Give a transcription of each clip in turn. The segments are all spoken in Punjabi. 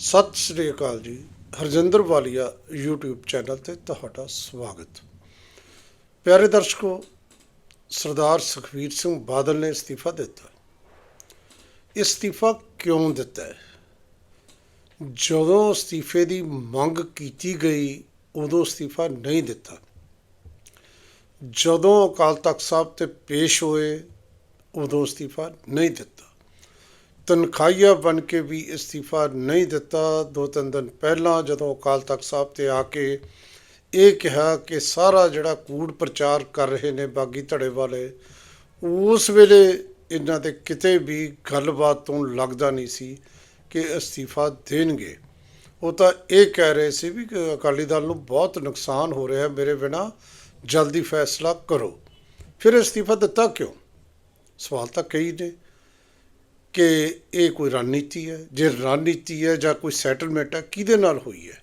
ਸਤਿ ਸ੍ਰੀ ਅਕਾਲ ਜੀ, ਹਰਜਿੰਦਰ ਵਾਲੀਆ YouTube ਚੈਨਲ ਤੇ ਤੁਹਾਡਾ ਸਵਾਗਤ। ਪਿਆਰੇ ਦਰਸ਼ਕੋ, ਸਰਦਾਰ ਸੁਖਵੀਰ ਸਿੰਘ ਬਾਦਲ ਨੇ ਅਸਤੀਫਾ ਦਿੱਤਾ। ਅਸਤੀਫਾ ਕਿਉਂ ਦਿੱਤਾ? ਹੈ ਜਦੋਂ ਅਸਤੀਫੇ ਦੀ ਮੰਗ ਕੀਤੀ ਗਈ, ਉਦੋਂ ਅਸਤੀਫਾ ਨਹੀਂ ਦਿੱਤਾ। ਜਦੋਂ ਅਕਾਲ ਤਖਤ ਸਾਹਿਬ ਤੇ ਪੇਸ਼ ਹੋਏ, ਉਦੋਂ ਅਸਤੀਫਾ ਨਹੀਂ ਦਿੱਤਾ। ਤਨਖਾਹੀਆ ਬਣ ਕੇ ਵੀ ਅਸਤੀਫਾ ਨਹੀਂ ਦਿੱਤਾ। ਦੋ ਤਿੰਨ ਦਿਨ ਪਹਿਲਾਂ ਜਦੋਂ ਅਕਾਲ ਤਖਤ ਸਾਹਿਬ ਤੇ ਆ ਕੇ ਇਹ ਕਿਹਾ ਕਿ ਸਾਰਾ ਜਿਹੜਾ ਕੂੜ ਪ੍ਰਚਾਰ ਕਰ ਰਹੇ ਨੇ ਬਾਗੀ ਧੜੇ ਵਾਲੇ, ਉਸ ਵੇਲੇ ਇਹਨਾਂ ਦੇ ਕਿਤੇ ਵੀ ਗੱਲਬਾਤ ਤੋਂ ਲੱਗਦਾ ਨਹੀਂ ਸੀ ਕਿ ਅਸਤੀਫਾ ਦੇਣਗੇ। ਉਹ ਤਾਂ ਇਹ ਕਹਿ ਰਹੇ ਸੀ ਵੀ ਅਕਾਲੀ ਦਲ ਨੂੰ ਬਹੁਤ ਨੁਕਸਾਨ ਹੋ ਰਿਹਾ ਮੇਰੇ ਬਿਨਾ, ਜਲਦੀ ਫੈਸਲਾ ਕਰੋ। ਫਿਰ ਅਸਤੀਫਾ ਦਿੱਤਾ ਕਿਉਂ? ਸਵਾਲ ਤਾਂ ਕਈ ਨੇ। ਕਿ ਇਹ ਕੋਈ ਰਣਨੀਤੀ ਹੈ? ਜੇ ਰਣਨੀਤੀ ਹੈ ਜਾਂ ਕੋਈ ਸੈਟਲਮੈਂਟ ਹੈ, ਕਿਹਦੇ ਨਾਲ ਹੋਈ ਹੈ?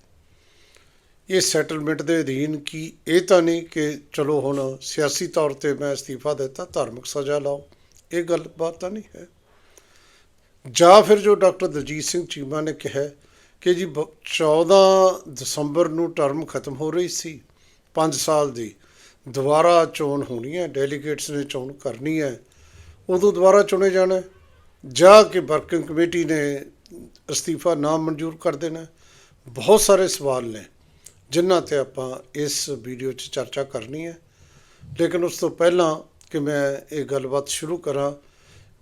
ਇਹ ਸੈਟਲਮੈਂਟ ਦੇ ਅਧੀਨ ਕੀ ਇਹ ਤਾਂ ਨਹੀਂ ਕਿ ਚਲੋ ਹੁਣ ਸਿਆਸੀ ਤੌਰ ਤੇ ਮੈਂ ਅਸਤੀਫਾ ਦਿੱਤਾ, ਧਾਰਮਿਕ ਸਜ਼ਾ ਲਾਓ। ਇਹ ਗੱਲ ਬਾਤ ਤਾਂ ਨਹੀਂ ਹੈ। ਜਾਂ ਫਿਰ ਜੋ ਡਾਕਟਰ ਦਲਜੀਤ ਸਿੰਘ ਚੀਮਾ ਨੇ ਕਿਹਾ ਕਿ ਜੀ ਬ- 14 ਦਸੰਬਰ ਨੂੰ ਟਰਮ ਖਤਮ ਹੋ ਰਹੀ ਸੀ 5 ਸਾਲ ਦੀ। ਦੁਬਾਰਾ ਚੋਣ ਹੋਣੀ ਹੈ, ਡੈਲੀਗੇਟਸ ਨੇ ਚੋਣ ਕਰਨੀ ਹੈ। ਉਦੋਂ ਦੁਬਾਰਾ ਚੁਣੇ ਜਾਣਾ ਜਾਂ ਕਿ ਵਰਕਿੰਗ ਕਮੇਟੀ ਨੇ ਅਸਤੀਫਾ ਨਾ ਮਨਜ਼ੂਰ ਕਰ ਦੇਣਾ। ਬਹੁਤ ਸਾਰੇ ਸਵਾਲ ਨੇ, ਜਿਨ੍ਹਾਂ ਤੇ ਆਪਾਂ ਇਸ ਵੀਡੀਓ 'ਚ ਚਰਚਾ ਕਰਨੀ ਹੈ। ਲੇਕਿਨ ਉਸ ਤੋਂ ਪਹਿਲਾਂ ਕਿ ਮੈਂ ਇਹ ਗੱਲਬਾਤ ਸ਼ੁਰੂ ਕਰਾਂ,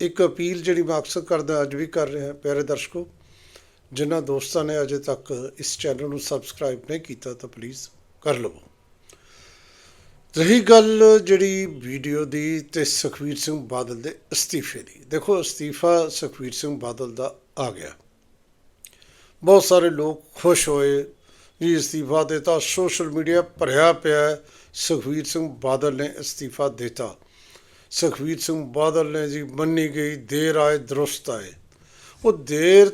ਇੱਕ ਅਪੀਲ ਜਿਹੜੀ ਮੈਂ ਅਕਸਰ ਕਰਦਾ, ਅੱਜ ਵੀ ਕਰ ਰਿਹਾ, ਪਿਆਰੇ ਦਰਸ਼ਕੋ, ਜਿਨ੍ਹਾਂ ਦੋਸਤਾਂ ਨੇ ਅਜੇ ਤੱਕ ਇਸ ਚੈਨਲ ਨੂੰ ਸਬਸਕ੍ਰਾਈਬ ਨਹੀਂ ਕੀਤਾ ਤਾਂ ਪਲੀਜ਼ ਕਰ ਲਵੋ। ਰਹੀ ਗੱਲ ਜਿਹੜੀ ਵੀਡੀਓ ਦੀ ਤੇ ਸੁਖਵੀਰ ਸਿੰਘ ਬਾਦਲ ਦੇ ਅਸਤੀਫੇ ਦੀ। ਦੇਖੋ ਅਸਤੀਫਾ ਸੁਖਵੀਰ ਸਿੰਘ ਬਾਦਲ ਦਾ ਆ ਗਿਆ। ਬਹੁਤ ਸਾਰੇ ਲੋਕ ਖੁਸ਼ ਹੋਏ ਜੀ ਅਸਤੀਫਾ ਦਿੱਤਾ। ਸੋਸ਼ਲ ਮੀਡੀਆ ਭਰਿਆ ਪਿਆ ਹੈ, ਸੁਖਵੀਰ ਸਿੰਘ ਬਾਦਲ ਨੇ ਅਸਤੀਫਾ ਦਿੱਤਾ। ਸੁਖਵੀਰ ਸਿੰਘ ਬਾਦਲ ਨੇ ਜੀ ਮੰਨੀ ਗਈ ਦੇਰ ਆਏ ਦਰੁਸਤ ਆਏ। ਉਹ ਦੇਰ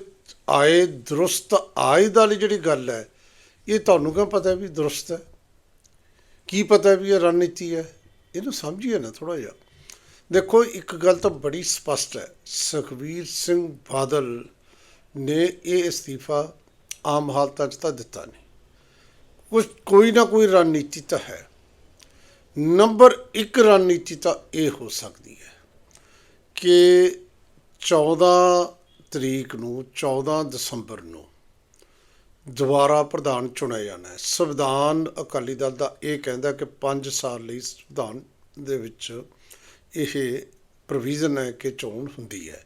ਆਏ ਦਰੁਸਤ ਆਏ ਦਾ ਜਿਹੜੀ ਗੱਲ ਹੈ ਇਹ ਤੁਹਾਨੂੰ ਕਿਉਂ ਪਤਾ ਵੀ ਦਰੁਸਤ ਹੈ? ਕੀ ਪਤਾ ਵੀ ਇਹ ਰਣਨੀਤੀ ਹੈ? ਇਹਨੂੰ ਸਮਝੀਏ ਨਾ ਥੋੜਾ ਜਿਹਾ। ਦੇਖੋ, ਇੱਕ ਗੱਲ ਤਾਂ ਬੜੀ ਸਪਸ਼ਟ ਹੈ। ਸੁਖਵੀਰ ਸਿੰਘ ਬਾਦਲ ਨੇ ਇਹ ਅਸਤੀਫਾ ਆਮ ਹਾਲਤਾਂ 'ਚ ਤਾਂ ਦਿੱਤਾ ਨਹੀਂ। ਕੁਝ ਕੋਈ ਨਾ ਕੋਈ ਰਣਨੀਤੀ ਤਾਂ ਹੈ। ਨੰਬਰ 1 ਰਣਨੀਤੀ ਤਾਂ ਇਹ ਹੋ ਸਕਦੀ ਹੈ ਕਿ 14 ਤਰੀਕ ਨੂੰ 14 ਦਸੰਬਰ ਨੂੰ ਦੁਬਾਰਾ ਪ੍ਰਧਾਨ ਚੁਣਿਆ ਜਾਣਾ ਹੈ। ਸੰਵਿਧਾਨ ਅਕਾਲੀ ਦਲ ਦਾ ਇਹ ਕਹਿੰਦਾ ਕਿ 5 ਸਾਲ ਲਈ ਸੰਵਿਧਾਨ ਦੇ ਵਿੱਚ ਇਹ ਪ੍ਰੋਵੀਜ਼ਨ ਹੈ ਕਿ ਚੋਣ ਹੁੰਦੀ ਹੈ।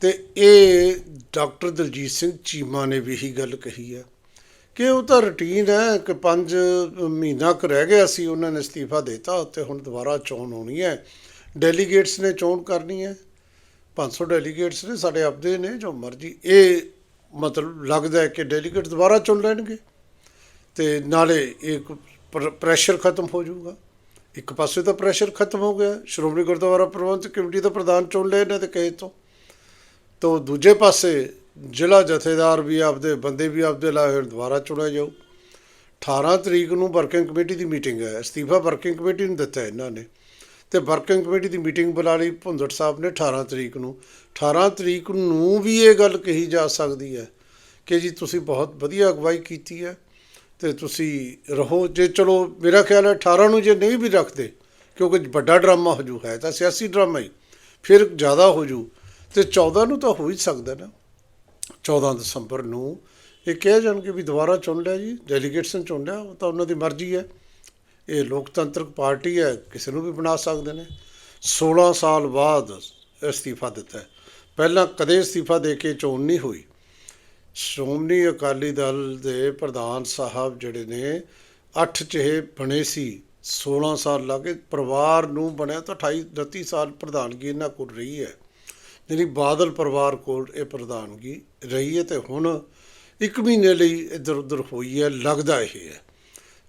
ਤੇ ਇਹ ਡਾਕਟਰ ਦਲਜੀਤ ਸਿੰਘ ਚੀਮਾ ਨੇ ਵੀ ਇਹੀ ਗੱਲ ਕਹੀ ਹੈ ਕਿ ਉਹ ਤਾਂ ਰੁਟੀਨ ਹੈ ਕਿ 5 ਮਹੀਨਾ ਕੁ ਰਹਿ ਗਿਆ ਸੀ, ਉਹਨਾਂ ਨੇ ਅਸਤੀਫਾ ਦਿੱਤਾ ਤੇ ਹੁਣ ਦੁਬਾਰਾ ਚੋਣ ਹੋਣੀ ਹੈ। ਡੈਲੀਗੇਟਸ ਨੇ ਚੋਣ ਕਰਨੀ ਹੈ। 500 ਡੈਲੀਗੇਟਸ ਨੇ ਸਾਡੇ ਆਪਦੇ ਨੇ ਜੋ ਮਰਜ਼ੀ। ਇਹ ਮਤਲਬ ਲੱਗਦਾ ਹੈ ਕਿ ਡੈਲੀਗੇਟ ਦੁਬਾਰਾ ਚੁਣ ਲੈਣਗੇ ਤੇ ਨਾਲੇ ਇੱਕ ਪ੍ਰੈਸ਼ਰ ਖਤਮ ਹੋ ਜਾਊਗਾ। ਇੱਕ ਪਾਸੇ ਤਾਂ ਪ੍ਰੈਸ਼ਰ ਖਤਮ ਹੋ ਗਿਆ। ਸ਼੍ਰੋਮਣੀ ਗੁਰਦੁਆਰਾ ਪ੍ਰਬੰਧਕ ਕਮੇਟੀ ਦਾ ਪ੍ਰਧਾਨ ਚੁਣ ਲਏ ਨੇ ਤੇ ਕਹੇ ਤੋਂ। ਤੋਂ ਦੂਜੇ ਪਾਸੇ ਜ਼ਿਲ੍ਹਾ ਜਥੇਦਾਰ ਵੀ ਆਪਦੇ ਬੰਦੇ ਵੀ ਆਪਦੇ ਲਾਏ ਹੋਏ ਨੇ, ਦੁਬਾਰਾ ਚੁਣਿਆ ਜਾਊ। 18 ਤਰੀਕ ਨੂੰ ਵਰਕਿੰਗ ਕਮੇਟੀ ਦੀ ਮੀਟਿੰਗ ਹੈ। ਅਸਤੀਫਾ ਵਰਕਿੰਗ ਕਮੇਟੀ ਨੂੰ ਦਿੱਤਾ ਇਹਨਾਂ ਨੇ। ਤੇ ਵਰਕਿੰਗ ਕਮੇਟੀ ਦੀ ਮੀਟਿੰਗ ਬੁਲਾ ਲਈ ਭੁੰਦੜ ਸਾਹਿਬ ਨੇ 18 ਤਰੀਕ ਨੂੰ। 18 ਤਰੀਕ ਨੂੰ ਵੀ ਇਹ ਗੱਲ ਕਹੀ ਜਾ ਸਕਦੀ ਹੈ ਕਿ ਜੀ ਤੁਸੀਂ ਬਹੁਤ ਵਧੀਆ ਅਗਵਾਈ ਕੀਤੀ ਹੈ ਤੇ ਤੁਸੀਂ ਰਹੋ। ਜੇ ਚਲੋ, ਮੇਰਾ ਖਿਆਲ ਹੈ 18 ਨੂੰ ਜੇ ਨਹੀਂ ਵੀ ਰੱਖਦੇ, ਕਿਉਂਕਿ ਵੱਡਾ ਡਰਾਮਾ ਹੋ ਜੂ, ਹੈ ਤਾਂ ਸਿਆਸੀ ਡਰਾਮਾ ਹੀ, ਫਿਰ ਜ਼ਿਆਦਾ ਹੋ ਜੂ। ਤੇ 14 ਨੂੰ ਤਾਂ ਹੋ ਹੀ ਸਕਦਾ ਨਾ। 14 ਦਸੰਬਰ ਨੂੰ ਇਹ ਕਹਿ ਜਾਣਗੇ ਵੀ ਦੁਬਾਰਾ ਚੁਣ ਲਿਆ ਜੀ, ਡੈਲੀਗੇਟਸ ਚੁਣ ਲਿਆ, ਉਹ ਤਾਂ ਉਹਨਾਂ ਦੀ ਮਰਜ਼ੀ ਹੈ। ਇਹ ਲੋਕਤੰਤਰਕ ਪਾਰਟੀ ਹੈ, ਕਿਸੇ ਨੂੰ ਵੀ ਬਣਾ ਸਕਦੇ ਨੇ। 16 ਸਾਲ ਬਾਅਦ ਅਸਤੀਫਾ ਦਿੱਤਾ ਪਹਿਲਾਂ ਕਦੇ ਅਸਤੀਫਾ ਦੇ ਕੇ ਚੋਣ ਨਹੀਂ ਹੋਈ। ਸ਼੍ਰੋਮਣੀ ਅਕਾਲੀ ਦਲ ਦੇ ਪ੍ਰਧਾਨ ਸਾਹਿਬ ਜਿਹੜੇ ਨੇ 8 ਚਿਹੇ ਬਣੇ ਸੀ 16 ਸਾਲ ਲੱਗੇ ਪਰਿਵਾਰ ਨੂੰ ਬਣਿਆ ਤਾਂ 28 29 ਸਾਲ ਪ੍ਰਧਾਨਗੀ ਇਹਨਾਂ ਕੋਲ ਰਹੀ ਹੈ। ਜਿਹੜੀ ਬਾਦਲ ਪਰਿਵਾਰ ਕੋਲ ਇਹ ਪ੍ਰਧਾਨਗੀ ਰਹੀ ਹੈ ਤੇ ਹੁਣ ਇੱਕ ਮਹੀਨੇ ਲਈ ਇੱਧਰ ਉੱਧਰ ਹੋਈ ਹੈ, ਲੱਗਦਾ ਇਹ ਹੈ।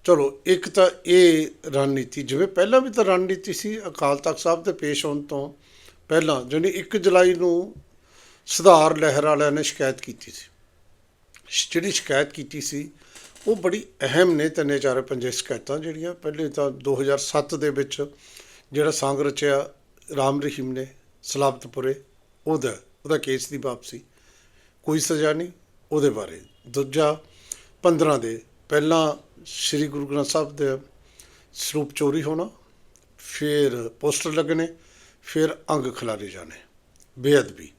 ਚਲੋ, ਇੱਕ ਤਾਂ ਇਹ ਰਣਨੀਤੀ, ਜਿਵੇਂ ਪਹਿਲਾਂ ਵੀ ਤਾਂ ਰਣਨੀਤੀ ਸੀ ਅਕਾਲ ਤਖਤ ਸਾਹਿਬ ਦੇ ਪੇਸ਼ ਹੋਣ ਤੋਂ ਪਹਿਲਾਂ, ਜਾਣੀ 1 ਜੁਲਾਈ ਨੂੰ ਸੁਧਾਰ ਲਹਿਰ ਵਾਲਿਆਂ ਨੇ ਸ਼ਿਕਾਇਤ ਕੀਤੀ ਸੀ। ਜਿਹੜੀ ਸ਼ਿਕਾਇਤ ਕੀਤੀ ਸੀ, ਉਹ ਬੜੀ ਅਹਿਮ ਨੇ ਤਿੰਨੇ ਚਾਰੇ ਪੰਜੇ ਸ਼ਿਕਾਇਤਾਂ ਜਿਹੜੀਆਂ, ਪਹਿਲੇ ਤਾਂ 2007 ਦੇ ਵਿੱਚ ਜਿਹੜਾ ਸੰਗ ਰਚਿਆ ਰਾਮ ਰਹੀਮ ਨੇ, ਸਲਾਬਤਪੁਰੇ, ਉਹਦਾ ਉਹਦਾ ਕੇਸ ਦੀ ਵਾਪਸੀ, ਕੋਈ ਸਜ਼ਾ ਨਹੀਂ, ਉਹਦੇ ਬਾਰੇ। ਦੂਜਾ 15 ਦੇ ਪਹਿਲਾਂ ਸ੍ਰੀ ਗੁਰੂ ਗ੍ਰੰਥ ਸਾਹਿਬ ਦੇ ਸਰੂਪ ਚੋਰੀ ਹੋਣਾ, ਫਿਰ ਪੋਸਟਰ ਲੱਗਣੇ, ਫਿਰ ਅੰਗ ਖਿਲਾਰੇ ਜਾਣੇ। ਬੇਅਦਬੀ।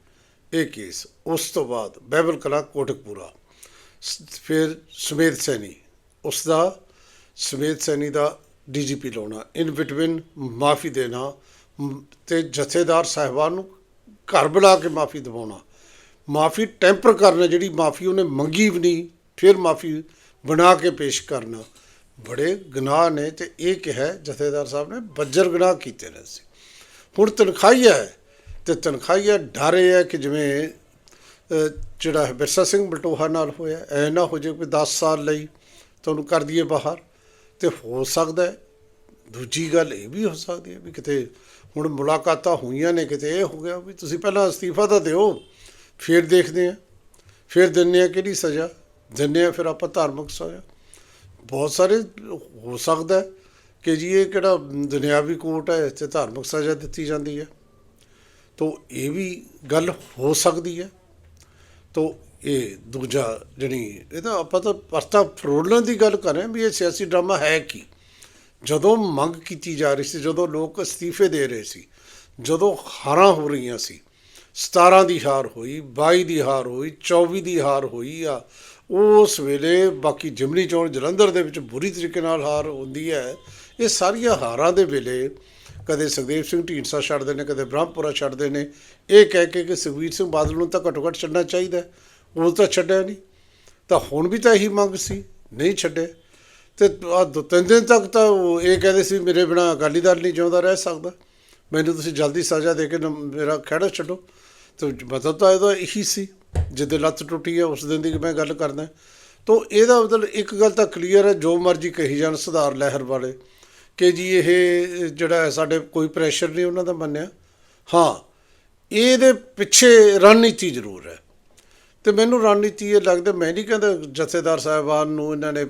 ਇਹ ਕੇਸ। ਉਸ ਤੋਂ ਬਾਅਦ ਬਹਿਬਲ ਕਲਾ ਕੋਟਕਪੂਰਾ। ਸ- ਫਿਰ ਸਮੇਤ ਸੈਣੀ। ਉਸ ਦਾ ਸਮੇਤ ਸੈਣੀ ਦਾ ਡੀਜੀਪੀ ਲਾਉਣਾ। ਇਨ ਬਿਟਵੀਨ ਮਾਫੀ ਦੇਣਾ। ਮ- ਤੇ ਜਥੇਦਾਰ ਸਾਹਿਬਾਨ ਨੂੰ ਘਰ ਬੁਲਾ ਕੇ ਮਾਫੀ ਦਿਵਾਉਣਾ। ਮਾਫੀ ਟੈਂਪਰ ਕਰਨਾ ਜਿਹੜੀ ਮਾਫੀ ਉਹਨੇ ਮੰਗੀ ਵੀ ਨਹੀਂ, ਫਿਰ ਮਾਫੀ ਬਣਾ ਕੇ ਪੇਸ਼ ਕਰਨਾ। ਬੜੇ ਗੁਨਾਹ ਨੇ ਤੇ ਇਹ ਕਿਹਾ ਜਥੇਦਾਰ ਸਾਹਿਬ ਨੇ, ਬੱਜਰ ਗੁਨਾਹ ਕੀਤੇ ਨੇ ਸੀ ਹੁਣ ਤਨਖਾਹੀਆ ਹੈ ਤੇ ਤਨਖਾਹੀਆ ਡਰ ਇਹ ਹੈ ਕਿ ਜਿਵੇਂ ਜਿਹੜਾ ਹੈ ਬਿਰਸਾ ਸਿੰਘ ਬਲਟੋਹਾ ਨਾਲ ਹੋਇਆ, ਐ ਨਾ ਹੋ ਜਾਏ ਕੋਈ 10 ਸਾਲ ਲਈ ਤੁਹਾਨੂੰ ਕਰ ਦਈਏ ਬਾਹਰ। ਤੇ ਹੋ ਸਕਦਾ ਹੈ, ਦੂਜੀ ਗੱਲ ਇਹ ਵੀ ਹੋ ਸਕਦੀ ਹੈ ਵੀ ਕਿਤੇ ਹੁਣ ਮੁਲਾਕਾਤਾਂ ਹੋਈਆਂ ਨੇ, ਕਿਤੇ ਇਹ ਹੋ ਗਿਆ ਵੀ ਤੁਸੀਂ ਪਹਿਲਾਂ ਅਸਤੀਫਾ ਤਾਂ ਦਿਓ, ਫਿਰ ਦੇਖਦੇ ਆ ਫਿਰ ਦਿੰਨੇ ਆ ਕਿਹੜੀ ਸਜ਼ਾ। ਦਿੰਦੇ ਆ ਫਿਰ ਆਪਾਂ ਧਾਰਮਿਕ ਸਜ਼ਾ ਬਹੁਤ ਸਾਰੇ ਹੋ ਸਕਦਾ ਕਿ ਜੀ ਇਹ ਕਿਹੜਾ ਦੁਨਿਆਵੀ ਕੋਰਟ ਹੈ ਤੇ ਧਾਰਮਿਕ ਸਜ਼ਾ ਦਿੱਤੀ ਜਾਂਦੀ ਹੈ। ਤੋ ਇਹ ਵੀ ਗੱਲ ਹੋ ਸਕਦੀ ਹੈ। ਤੋ ਇਹ ਦੂਜਾ ਜਿਹੜੀ ਇਹ ਤਾਂ ਆਪਾਂ ਤਾਂ ਪਰਤਾ ਫਰੋਲਣ ਦੀ ਗੱਲ ਕਰ ਰਹੇ ਹਾਂ ਵੀ ਇਹ ਸਿਆਸੀ ਡਰਾਮਾ ਹੈ ਕੀ। ਜਦੋਂ ਮੰਗ ਕੀਤੀ ਜਾ ਰਹੀ ਸੀ, ਜਦੋਂ ਲੋਕ ਅਸਤੀਫੇ ਦੇ ਰਹੇ ਸੀ, ਜਦੋਂ ਹਾਰਾਂ ਹੋ ਰਹੀਆਂ ਸੀ 17 ਦੀ ਹਾਰ ਹੋਈ 22 ਦੀ ਹਾਰ ਹੋਈ 24 ਦੀ ਹਾਰ ਹੋਈ ਆ ਉਸ ਵੇਲੇ ਬਾਕੀ ਜਿਮਨੀ ਚੋਣ ਜਲੰਧਰ ਦੇ ਵਿੱਚ ਬੁਰੀ ਤਰੀਕੇ ਨਾਲ ਹਾਰ ਹੁੰਦੀ ਹੈ। ਇਹ ਸਾਰੀਆਂ ਹਾਰਾਂ ਦੇ ਵੇਲੇ ਕਦੇ ਸੁਖਦੇਵ ਸਿੰਘ ਢੀਂਡਸਾ ਛੱਡਦੇ ਨੇ, ਕਦੇ ਬ੍ਰਹਮਪੁਰਾ ਛੱਡਦੇ ਨੇ। ਇਹ ਕਹਿ ਕੇ ਕਿ ਸੁਖਬੀਰ ਸਿੰਘ ਬਾਦਲ ਨੂੰ ਤਾਂ ਘੱਟੋ ਘੱਟ ਛੱਡਣਾ ਚਾਹੀਦਾ ਉਹ ਤਾਂ ਛੱਡਿਆ ਨਹੀਂ। ਤਾਂ ਹੁਣ ਵੀ ਤਾਂ ਇਹੀ ਮੰਗ ਸੀ, ਨਹੀਂ ਛੱਡੇ ਤੇ ਆ ਦੋ ਤਿੰਨ ਦਿਨ ਤੱਕ ਤਾਂ ਉਹ ਇਹ ਕਹਿੰਦੇ ਸੀ, ਮੇਰੇ ਬਿਨਾ ਅਕਾਲੀ ਦਲ ਨਹੀਂ ਜਿਉਂਦਾ ਰਹਿ ਸਕਦਾ। ਮੈਨੂੰ ਤੁਸੀਂ ਜਲਦੀ ਸਜ਼ਾ ਦੇ ਕੇ ਮੇਰਾ ਖਹਿੜਾ ਛੱਡੋ। ਤੇ ਮਤਲਬ ਤਾਂ ਇਹਦਾ ਇਹੀ ਸੀ। ਜਿੱਦੇ ਲੱਤ ਟੁੱਟੀ ਹੈ ਉਸ ਦਿਨ ਦੀ ਮੈਂ ਗੱਲ ਕਰਦਾ। ਤੋ ਇਹਦਾ ਮਤਲਬ ਇੱਕ ਗੱਲ ਤਾਂ ਕਲੀਅਰ ਹੈ, ਜੋ ਮਰਜ਼ੀ ਕਹੀ ਜਾਣ ਸੁਧਾਰ ਲਹਿਰ ਵਾਲੇ। ਕਿ ਜੀ ਇਹ, ਜਿਹੜਾ ਹੈ, ਸਾਡੇ ਕੋਈ ਪ੍ਰੈਸ਼ਰ ਨਹੀਂ ਉਹਨਾਂ ਦਾ ਮੰਨਿਆ। ਹਾਂ, ਇਹਦੇ ਪਿੱਛੇ ਰਣਨੀਤੀ ਜ਼ਰੂਰ ਹੈ। ਤੇ ਮੈਨੂੰ ਰਣਨੀਤੀ ਇਹ ਲੱਗਦਾ, ਮੈਂ ਨਹੀਂ ਕਹਿੰਦਾ ਜਥੇਦਾਰ ਸਾਹਿਬਾਨ ਨੂੰ ਇਹਨਾਂ ਨੇ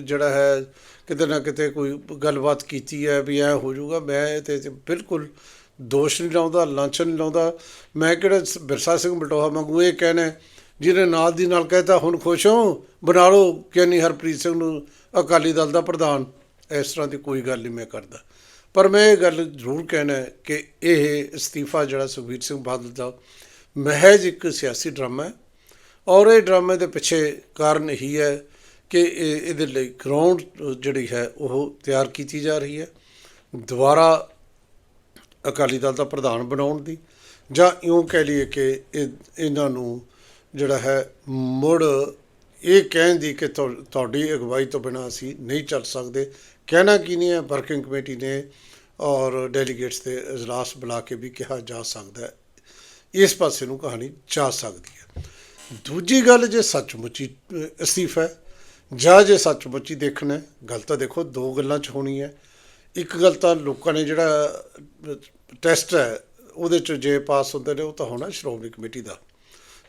ਜਿਹੜਾ ਹੈ, ਕਿਤੇ ਨਾ ਕਿਤੇ ਕੋਈ ਗੱਲਬਾਤ ਕੀਤੀ ਹੈ ਵੀ ਐ ਹੋ ਜਾਊਗਾ, ਮੈਂ ਇਹ ਤੇ ਤੇ ਬਿਲਕੁਲ ਦੋਸ਼ ਨਹੀਂ ਲਾਉਂਦਾ ਲਾਂਛਨ ਨਹੀਂ ਲਾਉਂਦਾ। ਮੈਂ ਕਿਹੜਾ ਸ- ਬਿਰਸਾ ਸਿੰਘ ਬਲਟੋਹਾ ਵਾਂਗੂ ਇਹ ਕਹਿਣਾ ਜਿਹਨੇ ਨਾਲ ਦੀ ਨਾਲ ਕਹਿਤਾ, ਹੁਣ ਖੁਸ਼ ਹੋ, ਬਣਾ ਲਓ। ਕਿੰਨੀ ਹਰਪ੍ਰੀਤ ਸਿੰਘ ਨੂੰ ਅਕਾਲੀ ਦਲ ਦਾ ਪ੍ਰਧਾਨ। ਇਸ ਤਰ੍ਹਾਂ ਦੀ ਕੋਈ ਗੱਲ ਨਹੀਂ ਮੈਂ ਕਰਦਾ। ਪਰ ਮੈਂ ਇਹ ਗੱਲ ਜ਼ਰੂਰ ਕਹਿਣਾ ਕਿ ਇਹ ਅਸਤੀਫਾ ਜਿਹੜਾ ਸੁਖਬੀਰ ਸਿੰਘ ਬਾਦਲ ਦਾ ਮਹਿਜ ਇੱਕ ਸਿਆਸੀ ਡਰਾਮਾ ਹੈ। ਔਰ ਇਹ ਡਰਾਮੇ ਦੇ ਪਿੱਛੇ ਕਾਰਨ ਇਹੀ ਹੈ ਕਿ ਇਹ, ਇਹਦੇ ਲਈ ਗਰਾਊਂਡ ਜਿਹੜੀ ਹੈ, ਉਹ ਤਿਆਰ ਕੀਤੀ ਜਾ ਰਹੀ ਹੈ। ਦੁਬਾਰਾ ਅਕਾਲੀ ਦਲ ਦਾ ਪ੍ਰਧਾਨ ਬਣਾਉਣ ਦੀ, ਜਾਂ ਇਉਂ ਕਹਿ ਲਈਏ ਕਿ ਇਹਨਾਂ ਨੂੰ ਜਿਹੜਾ ਹੈ ਮੁੜ ਇਹ ਕਹਿਣ ਦੀ ਕਿ ਤੁਹਾਡੀ ਅਗਵਾਈ ਤੋਂ ਬਿਨਾਂ ਅਸੀਂ ਨਹੀਂ ਚੱਲ ਸਕਦੇ। ਕਹਿਣਾ ਕੀ ਨਹੀਂ ਹੈ, ਵਰਕਿੰਗ ਕਮੇਟੀ ਨੇ ਔਰ ਡੈਲੀਗੇਟਸ ਦੇ ਇਜਲਾਸ ਬੁਲਾ ਕੇ ਵੀ ਕਿਹਾ ਜਾ ਸਕਦਾ ਹੈ। ਇਸ ਪਾਸੇ ਨੂੰ ਕਹਾਣੀ ਜਾ ਸਕਦੀ ਹੈ। ਦੂਜੀ ਗੱਲ, ਜੇ ਸੱਚਮੁੱਚ ਅਸਤੀਫਾ ਹੈ, ਜਾਂ ਜੇ ਸੱਚਮੁੱਚ ਦੇਖਣਾ ਗੱਲ ਤਾਂ ਦੇਖੋ ਦੋ ਗੱਲਾਂ 'ਚ ਹੋਣੀ ਹੈ। ਇੱਕ ਗੱਲ ਤਾਂ ਲੋਕਾਂ ਨੇ ਜਿਹੜਾ ਟੈਸਟ ਹੈ, ਉਹਦੇ 'ਚ ਜੇ ਪਾਸ ਹੁੰਦੇ ਨੇ, ਉਹ ਤਾਂ ਹੋਣਾ ਸ਼੍ਰੋਮਣੀ ਕਮੇਟੀ ਦਾ।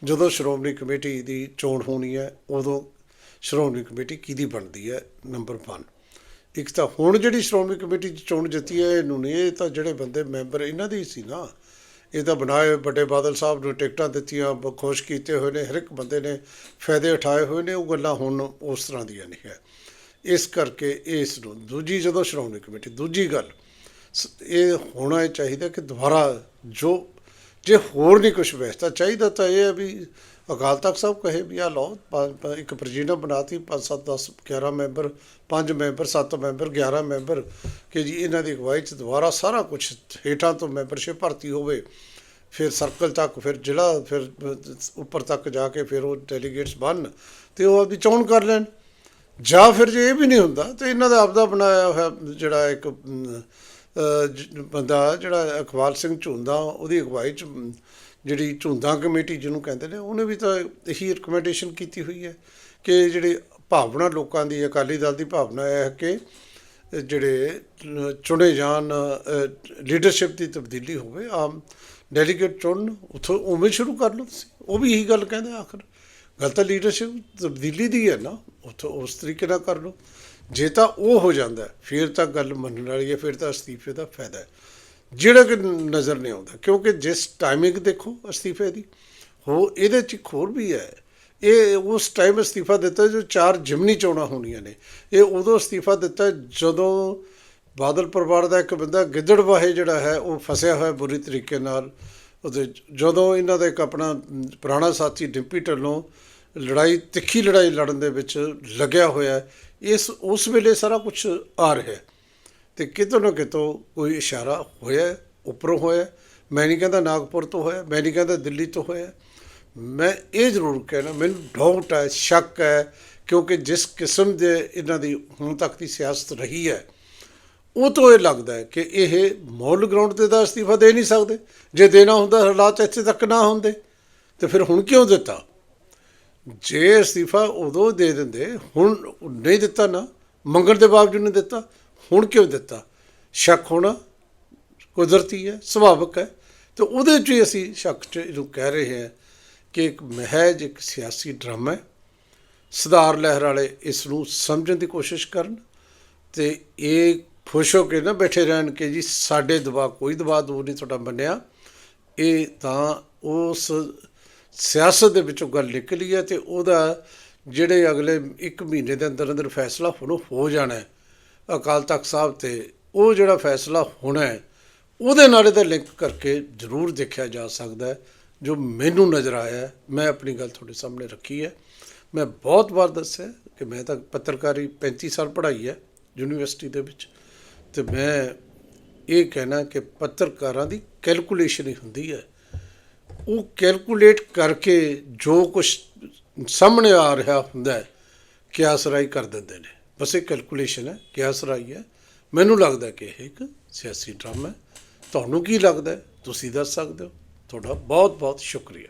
ਜਦੋਂ ਸ਼੍ਰੋਮਣੀ ਕਮੇਟੀ ਦੀ ਚੋਣ ਹੋਣੀ ਹੈ, ਉਦੋਂ ਸ਼੍ਰੋਮਣੀ ਕਮੇਟੀ ਕਿਹਦੀ ਬਣਦੀ ਹੈ? ਨੰਬਰ 1 ਇੱਕ ਤਾਂ ਹੁਣ ਜਿਹੜੀ ਸ਼੍ਰੋਮਣੀ ਕਮੇਟੀ 'ਚ ਚੋਣ ਜਿੱਤੀ ਹੈ, ਇਹਨੂੰ ਨਹੀਂ, ਇਹ ਤਾਂ ਜਿਹੜੇ ਬੰਦੇ ਮੈਂਬਰ ਇਹਨਾਂ ਦੇ ਹੀ ਸੀ ਨਾ। ਇਹ ਤਾਂ ਬਣਾਏ ਵੱਡੇ ਬਾਦਲ ਸਾਹਿਬ ਨੂੰ ਟਿਕਟਾਂ ਦਿੱਤੀਆਂ, ਬ- ਖੁਸ਼ ਕੀਤੇ ਹੋਏ ਨੇ, ਹਰ ਇੱਕ ਬੰਦੇ ਨੇ ਫਾਇਦੇ ਉਠਾਏ ਹੋਏ ਨੇ, ਉਹ ਗੱਲਾਂ ਹੁਣ ਉਸ ਤਰ੍ਹਾਂ ਦੀਆਂ ਨਹੀਂ ਹੈ। ਇਸ ਕਰਕੇ ਇਸ ਨੂੰ ਦੂਜੀ ਜਦੋਂ ਸ਼੍ਰੋਮਣੀ ਕਮੇਟੀ, ਦੂਜੀ ਗੱਲ, ਸ- ਇਹ ਹੋਣਾ ਚਾਹੀਦਾ ਕਿ ਦੁਬਾਰਾ ਜੋ, ਜੇ ਹੋਰ ਨਹੀਂ ਕੁਝ ਵਿਵਸਥਾ ਚਾਹੀਦਾ ਤਾਂ ਇਹ ਹੈ ਵੀ ਅਕਾਲ ਤਖਤ ਸਾਹਿਬ ਕਹੇ ਵੀ ਆ ਲਓ, ਪੰਜ- ਪੰਜ- ਇੱਕ ਪ੍ਰਜੀਨਾ ਬਣਾਤੀ 5 7 10 11 ਮੈਂਬਰ 5 ਮੈਂਬਰ 7 ਮੈਂਬਰ 11 ਮੈਂਬਰ, ਕਿ ਜੀ ਇਹਨਾਂ ਦੀ ਅਗਵਾਈ ਚ ਦੁਬਾਰਾ ਸਾਰਾ ਕੁਝ ਹੇਠਾਂ ਤੋਂ ਮੈਂਬਰਸ਼ਿਪ ਭਰਤੀ ਹੋਵੇ, ਫਿਰ ਸਰਕਲ ਤੱਕ, ਫਿਰ ਜ਼ਿਲ੍ਹਾ, ਫਿਰ ਉੱਪਰ ਤੱਕ ਜਾ ਕੇ ਫਿਰ ਉਹ ਡੈਲੀਗੇਟਸ ਬਣ ਤੇ ਉਹ ਆਪਦੀ ਚੋਣ ਕਰ ਲੈਣ। ਜਾਂ ਫਿਰ ਜੇ ਇਹ ਵੀ ਨਹੀਂ ਹੁੰਦਾ, ਤੇ ਇਹਨਾਂ ਦਾ ਆਪਦਾ ਬਣਾਇਆ ਹੋਇਆ ਜਿਹੜਾ ਇੱਕ ਬੰਦਾ ਜਿਹੜਾ ਅਖਵਾਲ ਸਿੰਘ ਝੁੰਦਾ, ਉਹਦੀ ਅਗਵਾਈ ਚ ਜਿਹੜੀ ਝੁੰਦਾ ਕਮੇਟੀ ਜਿਹਨੂੰ ਕਹਿੰਦੇ ਨੇ, ਉਹਨੇ ਵੀ ਤਾਂ ਇਹੀ ਰਿਕਮੈਂਡੇਸ਼ਨ ਕੀਤੀ ਹੋਈ ਹੈ ਕਿ ਜਿਹੜੀ ਭਾਵਨਾ ਲੋਕਾਂ ਦੀ, ਅਕਾਲੀ ਦਲ ਦੀ ਭਾਵਨਾ ਇਹ ਹੈ ਕਿ ਜਿਹੜੇ ਚੁਣੇ ਜਾਣ ਲੀਡਰਸ਼ਿਪ ਦੀ ਤਬਦੀਲੀ ਹੋਵੇ, ਆਮ ਡੈਲੀਗੇਟ ਚੁਣ ਉਥੋਂ ਉਵੇਂ ਸ਼ੁਰੂ ਕਰ ਲਓ ਤੁਸੀਂ। ਉਹ ਵੀ ਇਹੀ ਗੱਲ ਕਹਿੰਦੇ ਆ ਆਖਰ। ਗੱਲ ਤਾਂ ਲੀਡਰਸ਼ਿਪ ਤਬਦੀਲੀ ਦੀ ਹੈ ਨਾ, ਉਥੋਂ ਉਸ ਤਰੀਕੇ ਨਾਲ ਕਰ ਲਓ। ਜੇ ਤਾਂ ਉਹ ਹੋ ਜਾਂਦਾ, ਫਿਰ ਤਾਂ ਗੱਲ ਮੰਨਣ ਵਾਲੀ ਹੈ, ਫਿਰ ਤਾਂ ਅਸਤੀਫੇ ਦਾ ਫਾਇਦਾ ਹੈ। ਜਿਹੜਾ ਕਿ ਨਜ਼ਰ ਨਹੀਂ ਆਉਂਦਾ, ਕਿਉਂਕਿ ਜਿਸ ਟਾਈਮਿੰਗ ਦੇਖੋ ਅਸਤੀਫੇ ਦੀ ਹੋ ਇਹਦੇ ਚ ਇੱਕ ਹੋਰ ਵੀ ਹੈ। ਇਹ ਉਸ ਟਾਈਮ ਅਸਤੀਫਾ ਦਿੱਤਾ ਜੋ ਚਾਰ ਜਿਮਨੀ ਚੋਣਾਂ ਹੋਣੀਆਂ ਨੇ। ਇਹ ਉਦੋਂ ਅਸਤੀਫਾ ਦਿੱਤਾ ਜਦੋਂ ਬਾਦਲ ਪਰਿਵਾਰ ਦਾ ਇੱਕ ਬੰਦਾ ਗਿੱਦੜਵਾਹੇ ਜਿਹੜਾ ਹੈ, ਉਹ ਫਸਿਆ ਹੋਇਆ ਬੁਰੀ ਤਰੀਕੇ ਨਾਲ। ਉਹਦੇ ਜਦੋਂ ਇਹਨਾਂ ਦਾ ਇੱਕ ਆਪਣਾ ਪੁਰਾਣਾ ਸਾਥੀ ਡਿੰਪੀ ਢੱਲੋਂ ਲੜਾਈ, ਤਿੱਖੀ ਲੜਾਈ ਲੜਨ ਦੇ ਵਿੱਚ ਲੱਗਿਆ ਹੋਇਆ ਇਸ, ਉਸ ਵੇਲੇ ਸਾਰਾ ਕੁਝ ਆ ਰਿਹਾ ਹੈ। ਤੇ ਕਿਤੋਂ ਨਾ ਕਿਤੋਂ ਕੋਈ ਇਸ਼ਾਰਾ ਹੋਇਆ ਉੱਪਰੋਂ ਹੋਇਆ ਮੈਂ ਨਹੀਂ ਕਹਿੰਦਾ ਨਾਗਪੁਰ ਤੋਂ ਹੋਇਆ, ਮੈਂ ਨਹੀਂ ਕਹਿੰਦਾ ਦਿੱਲੀ ਤੋਂ ਹੋਇਆ ਮੈਂ ਇਹ ਜ਼ਰੂਰ ਕਹਿਣਾ, ਮੈਨੂੰ ਡਾਊਟ ਹੈ, ਸ਼ੱਕ ਹੈ, ਕਿਉਂਕਿ ਜਿਸ ਕਿਸਮ ਦੇ ਇਹਨਾਂ ਦੀ ਹੁਣ ਤੱਕ ਦੀ ਸਿਆਸਤ ਰਹੀ ਹੈ ਉਹ ਤੋਂ ਇਹ ਲੱਗਦਾ ਹੈ ਕਿ ਇਹ ਮੌਲ ਗਰਾਊਂਡ ਤੇ ਤਾਂ ਅਸਤੀਫਾ ਦੇ ਨਹੀਂ ਸਕਦੇ। ਜੇ ਦੇਣਾ ਹੁੰਦਾ, ਹਾਲਾਤ ਇੱਥੇ ਤੱਕ ਨਾ ਹੁੰਦੇ। ਤੇ ਫਿਰ ਹੁਣ ਕਿਉਂ ਦਿੱਤਾ? ਜੇ ਅਸਤੀਫਾ ਉਦੋਂ ਦੇ ਦਿੰਦੇ, ਹੁਣ ਨਹੀਂ ਦਿੱਤਾ ਨਾ, ਮੰਗਣ ਦੇ ਬਾਵਜੂਦ ਨਹੀਂ ਦਿੱਤਾ, ਹੁਣ ਕਿਉਂ ਦਿੱਤਾ? ਸ਼ੱਕ ਹੋਣਾ ਕੁਦਰਤੀ ਹੈ, ਸੁਭਾਵਿਕ ਹੈ। ਤੇ ਉਹਦੇ 'ਚ ਹੀ ਅਸੀਂ ਸ਼ੱਕ 'ਚ ਇਹਨੂੰ ਕਹਿ ਰਹੇ ਹਾਂ ਕਿ ਇੱਕ ਮਹਿਜ, ਇੱਕ ਸਿਆਸੀ ਡਰਾਮਾ ਹੈ। ਸੁਧਾਰ ਲਹਿਰ ਵਾਲੇ ਇਸ ਨੂੰ ਸਮਝਣ ਦੀ ਕੋਸ਼ਿਸ਼ ਕਰਨ ਤੇ ਇਹ ਖੁਸ਼ ਹੋ ਕੇ ਨਾ ਬੈਠੇ ਰਹਿਣ ਕਿ ਜੀ ਸਾਡੇ ਦਬਾਅ, ਕੋਈ ਦਬਾਅ ਦੂਰ ਨਹੀਂ ਤੁਹਾਡਾ ਮੰਨਿਆ। ਇਹ ਤਾਂ ਉਸ ਸਿਆਸਤ ਦੇ ਵਿੱਚੋਂ ਗੱਲ ਨਿਕਲੀ ਹੈ ਤੇ ਉਹਦਾ ਜਿਹੜੇ ਅਗਲੇ 1 ਮਹੀਨੇ ਦੇ ਅੰਦਰ ਅੰਦਰ ਫੈਸਲਾ ਹੁਣ ਹੋ ਜਾਣਾ ਹੈ। ਅਕਾਲ ਤਖਤ ਸਾਹਿਬ ਤੇ ਉਹ ਜਿਹੜਾ ਫੈਸਲਾ ਹੋਣਾ ਹੈ, ਉਹਦੇ ਨਾਲ ਇਹਦਾ ਲਿੰਕ ਕਰਕੇ ਜ਼ਰੂਰ ਦੇਖਿਆ ਜਾ ਸਕਦਾ ਜੋ ਮੈਨੂੰ ਨਜ਼ਰ ਆਇਆ, ਮੈਂ ਆਪਣੀ ਗੱਲ ਤੁਹਾਡੇ ਸਾਹਮਣੇ ਰੱਖੀ ਹੈ। ਮੈਂ ਬਹੁਤ ਵਾਰ ਦੱਸਿਆ ਕਿ ਮੈਂ ਤਾਂ ਪੱਤਰਕਾਰੀ 35 ਸਾਲ ਪੜ੍ਹਾਈ ਹੈ ਯੂਨੀਵਰਸਿਟੀ ਦੇ ਵਿੱਚ। ਤੇ ਮੈਂ ਇਹ ਕਹਿਣਾ ਕਿ ਪੱਤਰਕਾਰਾਂ ਦੀ ਕੈਲਕੂਲੇਸ਼ਨ ਹੀ ਹੁੰਦੀ ਹੈ। ਉਹ ਕੈਲਕੂਲੇਟ ਕਰਕੇ ਜੋ ਕੁਝ ਸਾਹਮਣੇ ਆ ਰਿਹਾ ਹੁੰਦਾ ਹੈ, ਕਿਆਸਰਾਈ ਕਰ ਦਿੰਦੇ ਨੇ। ਬਸ ਇਹ ਕੈਲਕੂਲੇਸ਼ਨ ਹੈ, ਕਿਆਸਰਾਈ ਹੈ। ਮੈਨੂੰ ਲੱਗਦਾ ਕਿ ਇਹ ਇੱਕ ਸਿਆਸੀ ਡਰਾਮਾ ਹੈ। ਤੁਹਾਨੂੰ ਕੀ ਲੱਗਦਾ ਤੁਸੀਂ ਦੱਸ ਸਕਦੇ ਹੋ। ਤੁਹਾਡਾ ਬਹੁਤ ਬਹੁਤ ਸ਼ੁਕਰੀਆ।